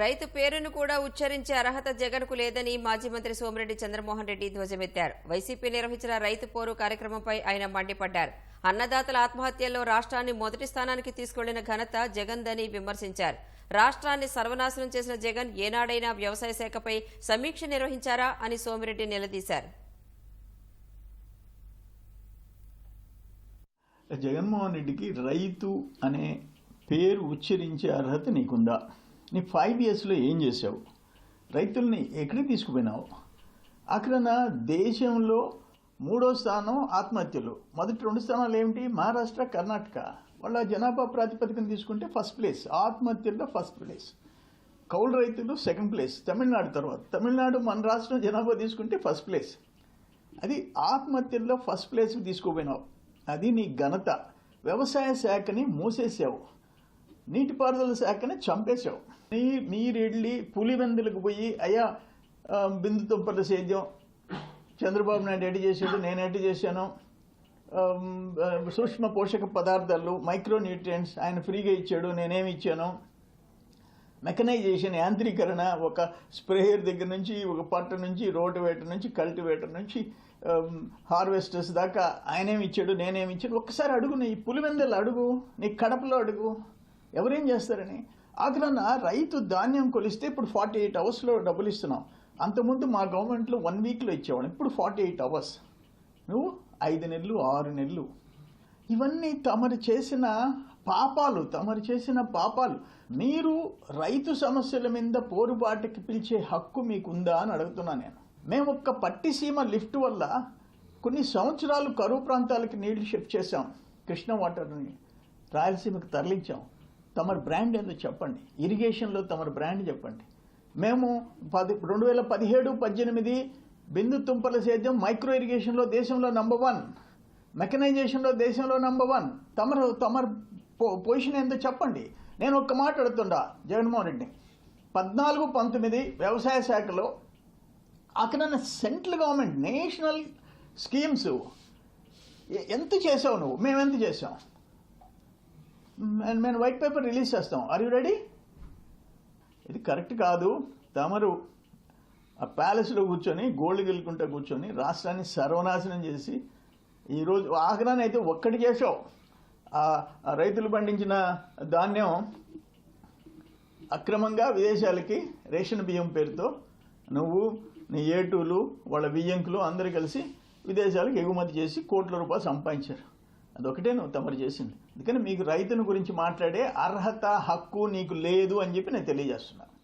రైతు పేరును కూడా ఉచ్చరించే అర్హత జగన్కు లేదని మాజీ మంత్రి సోమిరెడ్డి చంద్రమోహన్ రెడ్డి ధ్వజమెత్తారు. వైసీపీ నిర్వహించిన రైతు పోరు కార్యక్రమంపై ఆయన మండిపడ్డారు. అన్నదాతల ఆత్మహత్యల్లో రాష్ట్రాన్ని మొదటి స్థానానికి తీసుకెళ్ళిన ఘనత జగన్దని విమర్శించారు. రాష్ట్రాన్ని సర్వనాశనం చేసిన జగన్ ఏనాడైనా వ్యవసాయ శాఖపై సమీక్ష నిర్వహించారా అని సోమిరెడ్డి నిలదీశారు. జగన్మోహన్ రెడ్డికి రైతు అనే పేరు ఉచ్చరించే అర్హత నీకుందా? నీ ఫైవ్ ఇయర్స్లో ఏం చేసావు రైతుల్ని ఎక్కడికి తీసుకుపోయినావు? అక్కడ దేశంలో మూడో స్థానం ఆత్మహత్యలు. మొదటి రెండు స్థానాలు ఏమిటి? మహారాష్ట్ర కర్ణాటక. వాళ్ళ జనాభా ప్రాతిపదికన తీసుకుంటే ఫస్ట్ ప్లేస్ ఆత్మహత్యల్లో ఫస్ట్ ప్లేస్ కౌలు రైతులు సెకండ్ ప్లేస్ తమిళనాడు తర్వాత. తమిళనాడు మన రాష్ట్రం జనాభా తీసుకుంటే ఫస్ట్ ప్లేస్ అది ఆత్మహత్యల్లో ఫస్ట్ ప్లేస్ తీసుకుపోయినావు. అది నీ ఘనత. వ్యవసాయ శాఖని మూసేసావు నీటిపారుదల శాఖని చంపేశావు. నీ మీరెళ్ళి పులివెందులకు పోయి అయ్యా బిందు తుంపర్ల సేద్యం చంద్రబాబు నాయుడు ఎటు చేశాడు నేను ఎటు చేశాను సూక్ష్మ పోషక పదార్థాలు మైక్రో న్యూట్రియంట్స్ ఆయన ఫ్రీగా ఇచ్చాడు నేనేమి ఇచ్చాను. మెకనైజేషన్ యాంత్రీకరణ ఒక స్ప్రేయర్ దగ్గర నుంచి ఒక పట్ట నుంచి రోటివేటర్ నుంచి కల్టివేటర్ నుంచి హార్వెస్టర్స్ దాకా ఆయనేమి ఇచ్చాడు నేనేమి ఇచ్చాడు. ఒక్కసారి అడుగు నీ పులివెందలు అడుగు నీ కడపలో అడుగు. ఎవరేం చేస్తారని? ఆఖరణ రైతు ధాన్యం కొలిస్తే ఇప్పుడు ఫార్టీ ఎయిట్ అవర్స్లో డబ్బులు ఇస్తున్నాం. అంతకుముందు మా గవర్నమెంట్లో వన్ వీక్లో ఇచ్చేవాడు ఇప్పుడు ఫార్టీ ఎయిట్ అవర్స్ నువ్వు ఐదు నెలలు ఆరు నెలలు. ఇవన్నీ తమరు చేసిన పాపాలు తమరు చేసిన పాపాలు. మీరు రైతు సమస్యల మీద పోరుబాటుకి పిలిచే హక్కు మీకుందా అని అడుగుతున్నా నేను. మేము ఒక్క పట్టిసీమ లిఫ్ట్ వల్ల కొన్ని సంవత్సరాలు కరువు ప్రాంతాలకి నీళ్ళు షిఫ్ట్ చేశాం. కృష్ణ వాటర్ని రాయలసీమకు తరలించాం. తమరి బ్రాండ్ ఏదో చెప్పండి. ఇరిగేషన్లో తమరి బ్రాండ్ చెప్పండి. మేము పది రెండు వేల పదిహేడు పద్దెనిమిది బిందు తుంపల సేద్యం మైక్రో ఇరిగేషన్లో దేశంలో నంబర్ వన్. మెకనైజేషన్లో దేశంలో నంబర్ వన్. తమరు తమరు పొ- పొజిషన్ ఏందో చెప్పండి. నేను ఒక్క మాట అడుగుతుండా జగన్మోహన్ రెడ్డి పద్నాలుగు పంతొమ్మిది వ్యవసాయ శాఖలో అక్కడ సెంట్రల్ గవర్నమెంట్ నేషనల్ స్కీమ్స్ ఎంత చేసావు నువ్వు? మేము ఎంత చేసాం? మేము వైట్ పేపర్ రిలీజ్ చేస్తాం. ఆర్ యూ రెడీ ఇది కరెక్ట్ కాదు. తమరు ఆ ప్యాలెస్లో కూర్చొని గోల్డ్ గెలుకుంటా కూర్చొని రాష్ట్రాన్ని సర్వనాశనం చేసి ఈరోజు ఆగ్రాన్ని అయితే ఒక్కటి చేసావు ఆ ఆ రైతులు పండించిన ధాన్యం అక్రమంగా విదేశాలకి రేషన్ బియ్యం పేరుతో నువ్వు నీ ఏటూలు వాళ్ళ బియ్యంకులు అందరూ కలిసి విదేశాలకు ఎగుమతి చేసి కోట్ల రూపాయలు సంపాదించారు. అదొకటే నువ్వు తమరు చేసింది. అందుకని మీకు రైతుని గురించి మాట్లాడే అర్హత హక్కు నీకు లేదు అని చెప్పి నేను తెలియజేస్తున్నాను